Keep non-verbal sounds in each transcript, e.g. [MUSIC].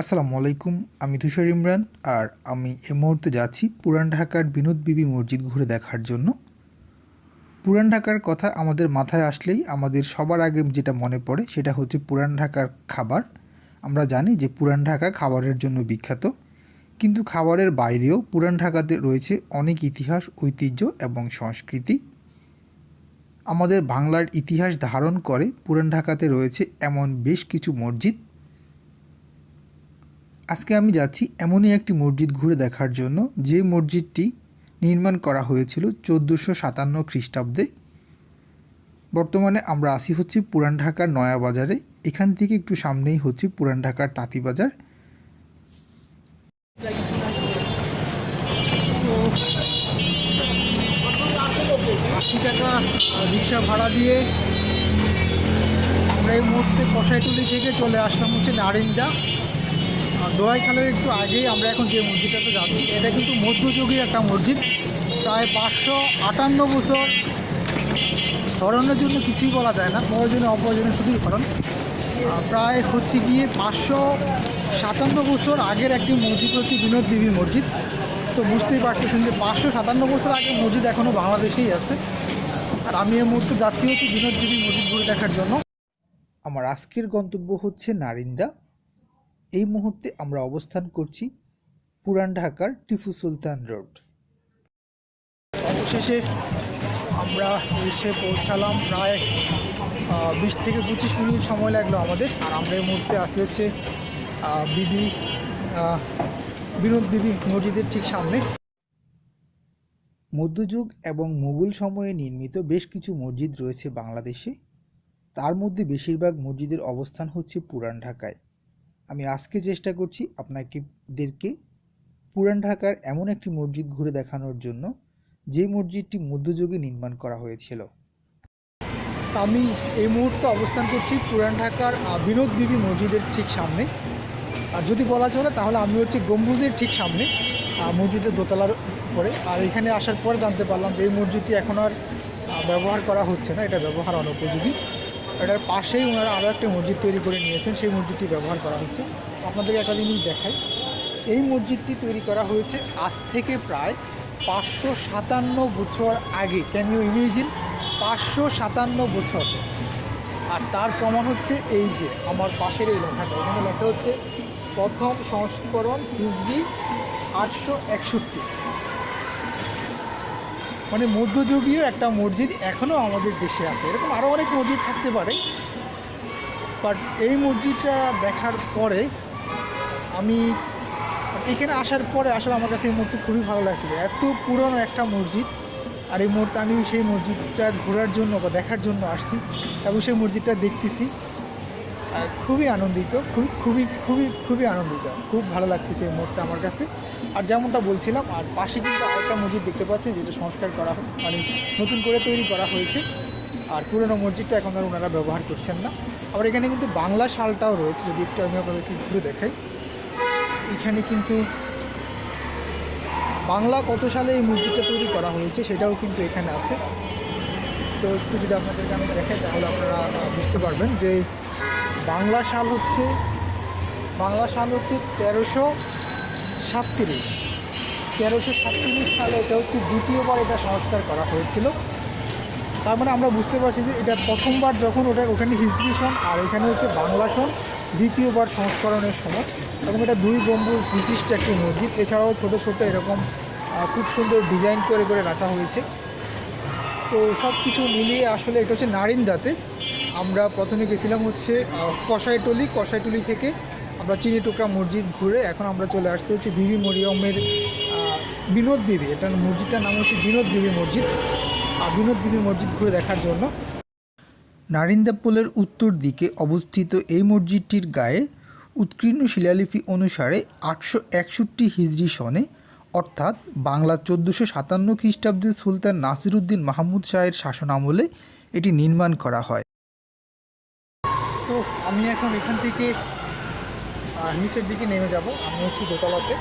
আসসালামু আলাইকুম, আমি তুষার ইমরান আর আমি এ মুহূর্তে যাচ্ছি পুরান ঢাকার বিনোদ বিবি মসজিদ ঘুরে দেখার জন্য। পুরান ঢাকার কথা আমাদের মাথায় আসলেই আমাদের সবার আগে যেটা মনে পড়ে সেটা হচ্ছে পুরান ঢাকার খাবার। আমরা জানি যে পুরান ঢাকা খাবারের জন্য বিখ্যাত, কিন্তু খাবারের বাইরেও পুরান ঢাকাতে রয়েছে অনেক ইতিহাস, ঐতিহ্য এবং সংস্কৃতি। আমাদের বাংলার ইতিহাস ধারণ করে পুরান ঢাকাতে রয়েছে এমন বেশ কিছু মসজিদ আজকে আমি যাচ্ছি এমনই একটি মসজিদ ঘুরে দেখার জন্য, যে মসজিদটি নির্মাণ করা হয়েছিল চোদ্দোশো সাতান্ন খ্রিস্টাব্দে। বর্তমানে আমরা আসি হচ্ছে পুরান ঢাকার নয়া বাজারে এখান থেকে একটু সামনেই হচ্ছে পুরান ঢাকার তাঁতিবাজার। রিক্সা ভাড়া দিয়ে আমরা এই মুহূর্তে কষাইটুলি থেকে চলে আসলাম হচ্ছে নারিন্দা দোয়াইখালের একটু আগেই আমরা এখন যে মসজিদটাতে যাচ্ছি এটা কিন্তু মধ্যযুগীয় একটা মসজিদ। প্রায় পাঁচশো আটান্ন বছর স্মরণের জন্য কিছুই বলা যায় না প্রয়োজনে অপ্রয়োজনে শুধুই আহ, প্রায় হচ্ছে গিয়ে পাঁচশো সাতান্ন বছর আগের একটি মসজিদ হচ্ছে বিনোদ দেবী মসজিদ। তো বুঝতেই পারতেছেন যে পাঁচশো সাতান্ন বছর আগের মসজিদ এখনও বাংলাদেশেই আছে। আর আমি এই মুহূর্তে যাচ্ছি হচ্ছে বিনোদ দেবী মসজিদ ঘুরে দেখার জন্য। আমার আজকের গন্তব্য হচ্ছে নারিন্দা। এই মুহূর্তে আমরা অবস্থান করছি পুরান ঢাকার টিপু সুলতান রোড। অবশেষে আমরা এসে পৌঁছালাম, প্রায় বিশ থেকে পঁচিশ মিনিট সময় লাগল আমাদের। আর আমরা এই মুহূর্তে আছি হচ্ছে বিবি বিনোদ বিবি মসজিদের ঠিক সামনে। মধ্যযুগ এবং মুঘল সময়ে নির্মিত বেশ কিছু মসজিদ রয়েছে বাংলাদেশে। তার মধ্যে বেশিরভাগ মসজিদের অবস্থান হচ্ছে পুরান ঢাকায়। আমি আজকে চেষ্টা করছি আপনাকেদেরকে পুরান ঢাকার এমন একটি মসজিদ ঘুরে দেখানোর জন্য, যে মসজিদটি মধ্যযুগে নির্মাণ করা হয়েছিল। আমি এই মুহূর্তে অবস্থান করছি পুরান ঢাকার বিনোদ বিবি মসজিদের ঠিক সামনে। আর যদি বলা চলে, তাহলে আমি হচ্ছে গম্বুজের ঠিক সামনে মসজিদের দোতলার পরে আর এখানে আসার পর জানতে পারলাম যে এই মসজিদটি এখন আর ব্যবহার করা হচ্ছে না, এটা ব্যবহার অনুপযোগী। এটার পাশেই ওনারা আরও একটা মসজিদ তৈরি করে নিয়েছেন, সেই মসজিদটি ব্যবহার করা হচ্ছে। আপনাদেরকে একটা জিনিস দেখাই। এই মসজিদটি তৈরি করা হয়েছে আজ থেকে প্রায় পাঁচশো সাতান্ন বছর আগে। ক্যান ইউ ইমেজিন পাঁচশো সাতান্ন বছর। আর তার প্রমাণ হচ্ছে এই যে আমার পাশের এই লেখাটা। এখানে লেখা হচ্ছে, প্রথম সংস্করণ হিজড়ি আটশো একষট্টি। মানে মধ্যযুগীয় একটা মসজিদ এখনও আমাদের দেশে আছে। এরকম আরও অনেক মসজিদ থাকতে পারে। বাট এই মসজিদটা দেখার পরে আমি এখানে আসার পরে আসলে আমার কাছে এই মুহূর্তে খুবই ভালো লাগছিল। এত পুরনো একটা মসজিদ আর এই মুহূর্তে আমি সেই মসজিদটা ঘোরার জন্য বা দেখার জন্য আসছি এবং সেই মসজিদটা দেখতেছি। খুবই আনন্দিত খুবই খুবই খুবই খুবই আনন্দিত। খুব ভালো লাগতেছে এই মুহূর্তে আমার কাছে। আর যেমনটা বলছিলাম, আর পাশে কিন্তু আরেকটা মসজিদ দেখতে পাচ্ছি, যেটা সংস্কার করা মানে নতুন করে তৈরি করা হয়েছে। আর পুরনো মসজিদটা এখন আর ওনারা ব্যবহার করছেন না। আবার এখানে কিন্তু বাংলা শালটাও রয়েছে, যদি একটু আমি আপনাদেরকে ঘুরে দেখাই। এখানে কিন্তু বাংলা কত সালে এই মসজিদটা তৈরি করা হয়েছে, সেটাও কিন্তু এখানে আছে। তো একটু যদি আপনাদেরকে আমি দেখাই, তাহলে আপনারা বুঝতে পারবেন যে বাংলা সাল হচ্ছে, বাংলা সাল হচ্ছে তেরোশো সাতত্রিশ। তেরোশো সাতত্রিশ সালে এটা হচ্ছে দ্বিতীয়বার এটা সংস্কার করা হয়েছিল। তার মানে আমরা বুঝতে পারছি যে এটা প্রথমবার যখন ওটা ওখানে হিস্ট্রি সন আর এখানে হচ্ছে বাংলা সন দ্বিতীয়বার সংস্করণের সময়। এবং এটা দুই গম্বুজ বিশিষ্ট একটি মসজিদ এছাড়াও ছোট ছোট এরকম খুব সুন্দর ডিজাইন করে করে রাখা হয়েছে। তো সব কিছু মিলিয়ে আসলে এটা হচ্ছে নারিন্দাতে। আমরা প্রথমে গেছিলাম হচ্ছে কষাইটলি কষাইটলি থেকে আমরা চিনি টুকরা মসজিদ ঘুরে এখন আমরা চলে আসতে হচ্ছে বিবি মরিয়মের বিনোদ বিবি। এটা মসজিদটার নাম হচ্ছে বিনোদ বিবি মসজিদ। আর বিনোদ বিবি মসজিদ ঘুরে দেখার জন্য নারিন্দা পোলের উত্তর দিকে অবস্থিত এই মসজিদটির গায়ে উৎকীর্ণ শিলালিপি অনুসারে আটশো একষট্টি হিজড়ি সনে অর্থাৎ বাংলা চোদ্দোশো সাতান্ন খ্রিস্টাব্দে সুলতান নাসিরুদ্দিন মাহমুদ শাহের শাসন আমলে এটি নির্মাণ করা হয়। তো আমি এখন এখান থেকে নিচের দিকে নেমে যাব। আমি হচ্ছি দোতলাতে।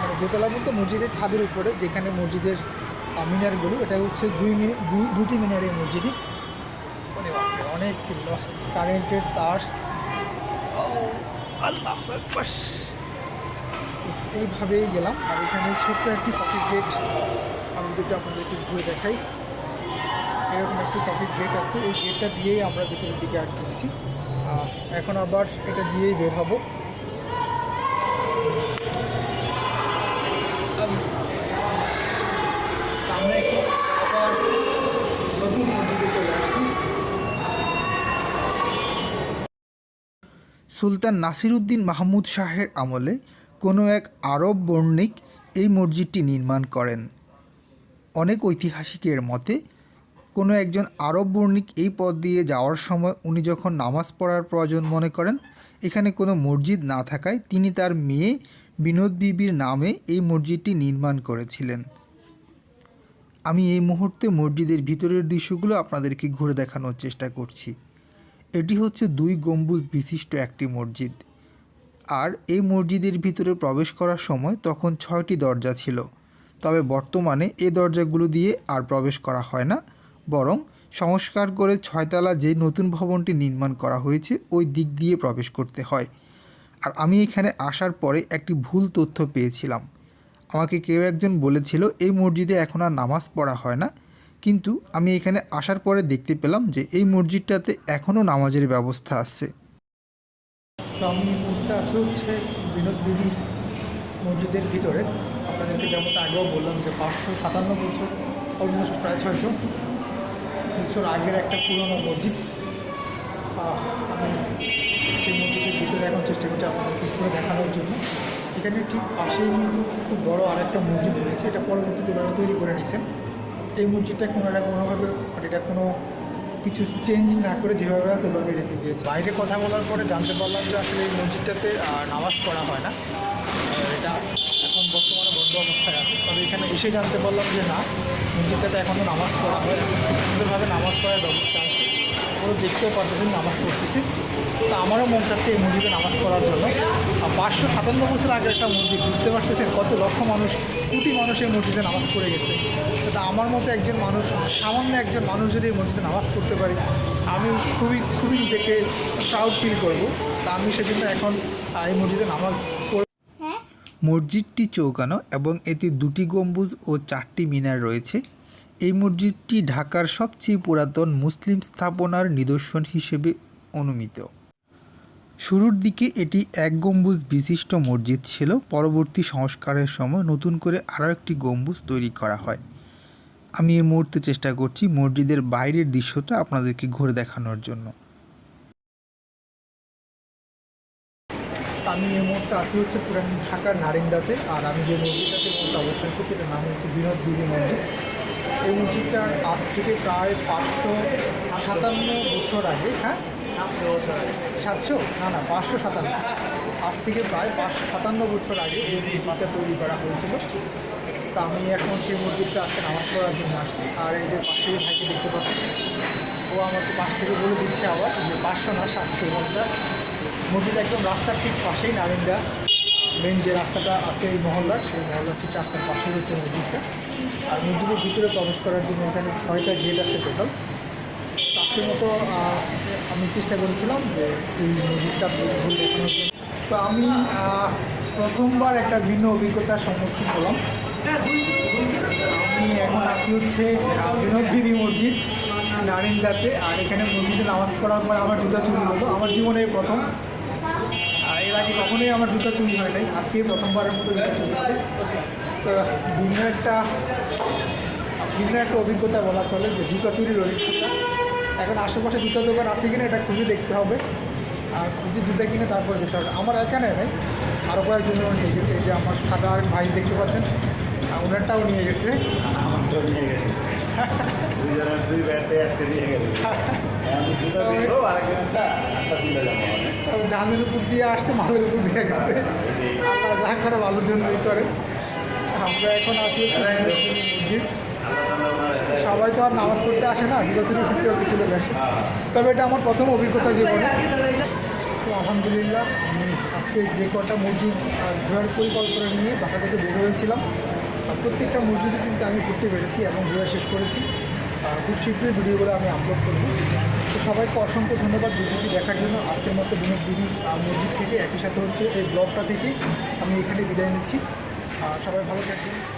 মানে দোতলা বলতে মসজিদের ছাদের উপরে, যেখানে মসজিদের মিনারগুলো, এটা হচ্ছে দুই মিনিট দুটি মিনারের মসজিদই। অনেক কারেন্টের তার। আল্লাহ এইভাবেই গেলাম। আর এখানে ছোট্ট একটি পকেট গেট আমি যদি আপনাদেরকে ঘুরে দেখাই। এরকম একটি পকেট গেট আছে। এই গেটটা দিয়েই আমরা ভিতরের দিকে আর ঢুকছি। এখন আবার এটা দিয়েই বের হব। আমরা এখন আবার নতুন সুলতান মাহমুদ শাহের আমলে কোনো এক আরব বর্ণিক এই মসজিদটি নির্মাণ করেন। অনেক ঐতিহাসিকের মতে, কোনো একজন আরব বর্ণিক এই পথ দিয়ে যাওয়ার সময় উনি যখন নামাজ পড়ার প্রয়োজন মনে করেন, এখানে কোনো মসজিদ না থাকায় তিনি তার মেয়ে বিনোদ বিবির নামে এই মসজিদটি নির্মাণ করেছিলেন। আমি এই মুহূর্তে মসজিদের ভিতরের দৃশ্যগুলো আপনাদেরকে ঘুরে দেখানোর চেষ্টা করছি। এটি হচ্ছে দুই গম্বুজ বিশিষ্ট একটি মসজিদ। আর এই মসজিদের ভিতরে প্রবেশ করার সময় তখন ছয়টি দরজা ছিল। তবে বর্তমানে এই দরজাগুলো দিয়ে আর প্রবেশ করা হয় না, বরং সংস্কার করে ছয়তলা যে নতুন ভবনটি নির্মাণ করা হয়েছে, ওই দিক দিয়ে প্রবেশ করতে হয়। আর আমি এখানে আসার পরে একটি ভুল তথ্য পেয়েছিলাম। আমাকে কেউ একজন বলেছিল, এই মসজিদে এখন আর নামাজ পড়া হয় না। কিন্তু আমি এখানে আসার পরে দেখতে পেলাম যে, এই মসজিদটাতে এখনও নামাজের ব্যবস্থা আছে। আছি হচ্ছে বিনোদ বিবি মসজিদের ভিতরে। আপনাদেরকে যেমনটা আগেও বললাম যে পাঁচশো সাতান্ন বছর অলমোস্ট প্রায় ছয়শো বছর আগের একটা পুরনো মসজিদ। সেই মসজিদের ভিতরে এখন চেষ্টা করছি আপনাদেরকে ঘুরে দেখানোর জন্য। এখানে ঠিক পাশেই কিন্তু খুব বড় আরেকটা মসজিদ রয়েছে, এটা পরবর্তীতে তৈরি করে নিয়েছেন। এই মসজিদটা কোনোটা কোনোভাবে মানে এটা কোনো কিছু চেঞ্জ না করে যেভাবে আছে ওভাবে রেখে দিয়েছে। বাইরে কথা বলার পরে জানতে পারলাম যে আসলে এই মসজিদটাতে নামাজ পড়া হয় না। এটা এখন বর্তমানে বন্ধ অবস্থায় আছে। তবে এখানে এসে জানতে পারলাম যে না, মসজিদটাতে এখনও নামাজ পড়া হয় সুন্দরভাবে নামাজ পড়ার ব্যবস্থা আছে। ওরা দেখতেও পারতেছেন নামাজ পড়তেছি। তো আমারও মন চাচ্ছে এই মসজিদে নামাজ পড়ার জন্য। আর পাঁচশো সাতান্ন বছর আগে একটা মসজিদ, বুঝতে পারতেছেন কত লক্ষ মানুষ, কোটি মানুষ এই মসজিদে নামাজ পড়ে গেছে। তো আমার মতো একজন মানুষ, সামান্য একজন মানুষ যদি এই মসজিদে নামাজ পড়তে পারি, আমি খুবই খুবই নিজেকে প্রাউড ফিল করব। তা আমি সেজন্য এখন এই মসজিদে নামাজ মসজিদটি চৌকানো এবং এতে দুটি গম্বুজ ও চারটি মিনার রয়েছে। এই মসজিদটি ঢাকার সবচেয়ে পুরাতন মুসলিম স্থাপনার নিদর্শন হিসেবে অনুমিত। শুরুর দিকে এটি এক গম্বুজ বিশিষ্ট মসজিদ ছিল, পরবর্তী সংস্কারের সময় নতুন করে আরও একটি গম্বুজ তৈরি করা হয়। আমি এই মুহূর্তে চেষ্টা করছি মসজিদের বাইরের দৃশ্যটা আপনাদেরকে ঘুরে দেখানোর জন্য। আমি এই মুহূর্তে আসি হচ্ছে পুরান ঢাকার নারিন্দাতে, আর আমি যে মসজিদটাতে অবস্থান করছি, এটার নাম হচ্ছে বিনোদ বিবি মসজিদ এই মসজিদটার আজ থেকে প্রায় পাঁচশো সাতান্ন বছর আগে হ্যাঁ? সাতশো না না পাঁচশো সাতান্ন। আজ থেকে প্রায় পাঁচশো সাতান্ন বছর আগে এই মসজিদটা তৈরি করা হয়েছিল। তা আমি এখন সেই মসজিদটা আজকে নামাজ পড়ার জন্য আসছি। আর এই যে পাশে ভাইকে দেখতে পাচ্ছি ও আমাকে পাশ থেকে বলে দিচ্ছে আবার যে পাঁচশো না সাতশো পঞ্চাশ মসজিদ একদম রাস্তার ঠিক পাশেই নারিন্দা। মেন যে রাস্তাটা আছে এই মহল্লার সেই মহল্লার ঠিক রাস্তার পাশে রয়েছে মসজিদটা আর মসজিদের ভিতরে প্রবেশ করার জন্য এখানে ছয়টা গেট আছে টোটাল আজকের মতো আমি চেষ্টা করেছিলাম যে এই মসজিদটা ঘুরে দেখানোর জন্য। তো আমি প্রথমবার একটা ভিন্ন অভিজ্ঞতার সম্মুখীন হলাম। আমি এখন আসি হচ্ছে আহ, মসজিদ নারিন্দাতে। আর এখানে মসজিদে নামাজ পড়ার পর আমার জুতা চুরি হলো আমার জীবনে প্রথম। আগে কখনোই আমার জুতা চুরি হয় নাই আজকেই প্রথমবারের মতো জুতা চুরি হলো তো ভিন্ন একটা ভিন্ন একটা অভিজ্ঞতা বলা চলে যে জুতা চুরির অভিজ্ঞতা এখন আশেপাশে জুতা দোকান আছে কিনা এটা খুঁজে দেখতে হবে। আর খুঁজে জুতা কিনে তারপর যেতে হবে। আমার এখানে নেই আরও কয়েকজন নিয়ে গেছে এই যে আমার সাদা আর ভাই দেখতে পাচ্ছেন ওনারটাও নিয়ে গেছে। আমার তো নিয়ে গেছে। [LAUGHS] দুই ব্যাটে আজকে নিয়ে গেছে। [LAUGHS] ধানের উপর দিয়ে আসছে মালের উপর দিয়ে গেছে। আল্লাহ যা করে ভালোর জন্যই করে আমরা এখন আছি মসজিদ। সবাই তো আর নামাজ পড়তে আসে না জিজ্ঞাসা করতে ছিল বেশি তবে এটা আমার প্রথম অভিজ্ঞতা জীবনে। তো আলহামদুলিল্লাহ আমি আজকে যে কটা মসজিদ ঘোরার পরিকল্পনা নিয়ে বাসা থেকে বের হয়েছিলাম আর প্রত্যেকটা মসজিদে কিন্তু আমি ঘুরতে পেরেছি এবং ঘোরা শেষ করেছি। খুব শীঘ্রই ভিডিওগুলো আমি আপলোড করব। তো সবাইকে অসংখ্য ধন্যবাদ ভিডিওটি দেখার জন্য। আজকের মতো বিনোদ বিবি মন্দির থেকে একই সাথে হচ্ছে এই ব্লগটা থেকে আমি এখানে বিদায় নিচ্ছি। সবাই ভালো থাকবেন।